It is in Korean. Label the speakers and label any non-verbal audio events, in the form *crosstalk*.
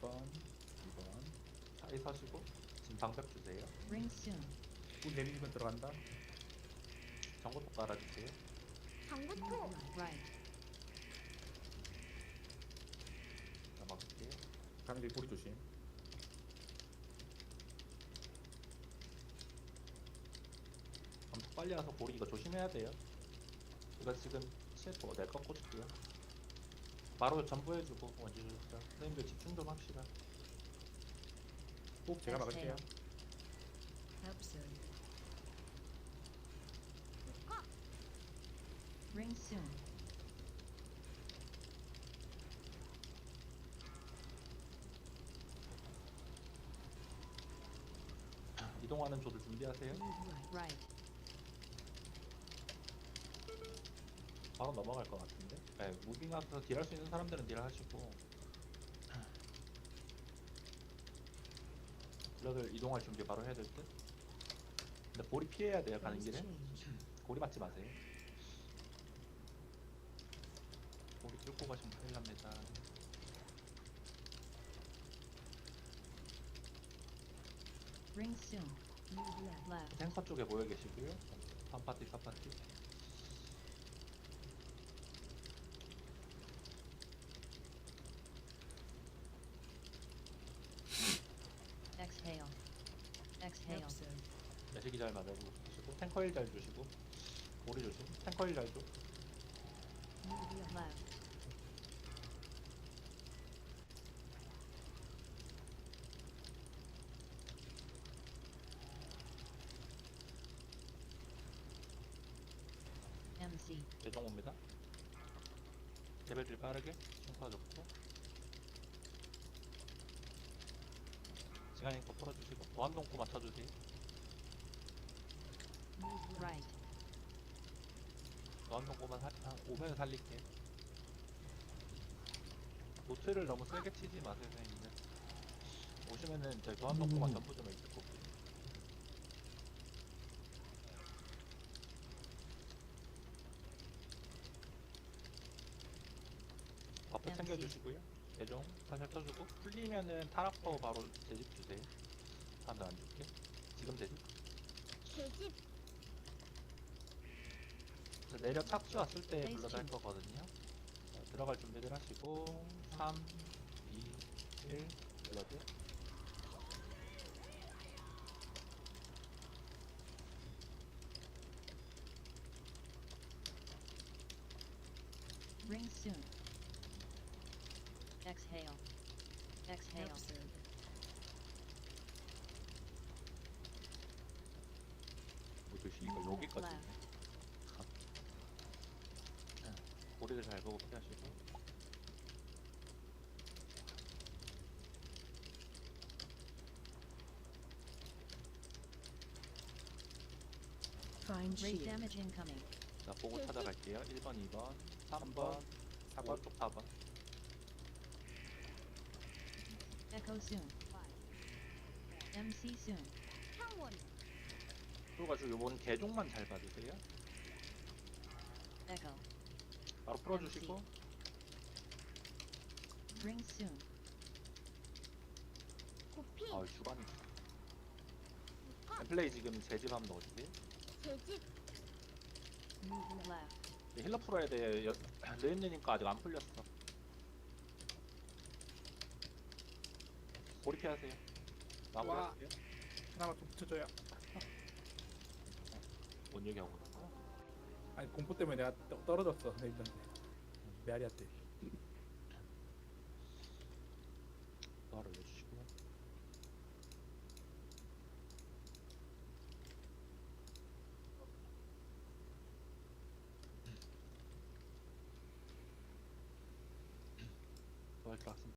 Speaker 1: 1번, 2번.
Speaker 2: 자리 서시고 지금 방벽 주세요.
Speaker 3: Ring soon.
Speaker 1: 문 내리면 들어간다.
Speaker 2: 전고토 깔아주세요.
Speaker 4: 방구토
Speaker 3: Right.
Speaker 2: 넘어갈게요.
Speaker 1: 가는 길 꼬리 조심.
Speaker 2: 엄청 빨리 와서 고리 이거 조심해야 돼요. 이거 지금 CF 내 꺾고 줄게요. 바로 전부해주고 주세요. 선생님들 집중 좀 합시다.
Speaker 1: 꼭 제가 막을게요.
Speaker 4: 거
Speaker 3: Ring soon.
Speaker 2: 이동하는 조들 준비하세요.
Speaker 3: Right.
Speaker 2: 바로 넘어갈 것 같은데. 네, 무빙 앞에서 딜할 수 있는 사람들은 딜하시고. 딜러들 이동할 준비 바로 해야 될 듯. 근데 볼이 피해야 돼요 가는 길에. 고리 맞지 마세요. 고리 뚫고 가시면 큰일 납니다. 생사 쪽에 모여 계시고요. 3파티, 4파티.
Speaker 3: Exhale. Exhale.
Speaker 2: 내시기 잘 맞아주시고, 탱커 힐잘 주시고, 고리 조심. 탱커 힐잘 줘.
Speaker 3: MC.
Speaker 2: 예정 옵니다. 레벨들 빠르게, 충파 좋고. 시간이니까 풀어주시고, 보안동구 맞춰주세요.
Speaker 3: Right.
Speaker 2: 보안동구만 살, 한 오면 살릴게. 노트를 너무 세게 치지 마세요, 선생님들. 오시면은 저희 보안동구만 전부 좀 있을 거고.
Speaker 3: MC.
Speaker 2: 챙겨주시고요. 예정 살살 쳐주고 풀리면은 타락퍼 바로 재집 주세요. 다음에 안 줄게. 지금 재집.
Speaker 4: 계집
Speaker 2: 내력 착수 왔을 때
Speaker 3: 베이스
Speaker 2: 불러서 할
Speaker 3: 춤.
Speaker 2: 거거든요. 자, 들어갈 준비들 하시고 3, 2, 1 불러줘.
Speaker 3: Ring soon. Exhale. Exhale.
Speaker 2: 뭐 글씨 이거 여기까지. 고리를 잘 보고 피하시고.
Speaker 5: Find
Speaker 3: Rate
Speaker 5: shield.
Speaker 3: damage incoming.
Speaker 2: 자 보고 찾아갈게요. 1번, 2번, 3번, 4번, 쪽 4번.
Speaker 3: Echo soon. MC soon.
Speaker 4: 창원
Speaker 2: 그래가지고 요번 개종만 잘 봐주세요.
Speaker 3: Echo.
Speaker 2: 바로 풀어주시고
Speaker 3: Ring soon.
Speaker 4: 고피
Speaker 2: 아 주반이. 플레이 지금 재집하면 넣어주세요.
Speaker 4: 계집
Speaker 3: Left.
Speaker 2: 이제 힐러 풀어야 돼. 여- *clears throat* 레인느니까 아직 안 풀렸어. 고리 피하세요. 마무리하세요.
Speaker 1: 하나만 좀 붙여줘요.
Speaker 2: 뭔 얘기하고 나서.
Speaker 1: 아니 공포 때문에 내가 떠- 떨어졌어 내일던데. 메아리한테.
Speaker 2: 바로 올려주시고요. 부활 들어왔습니다.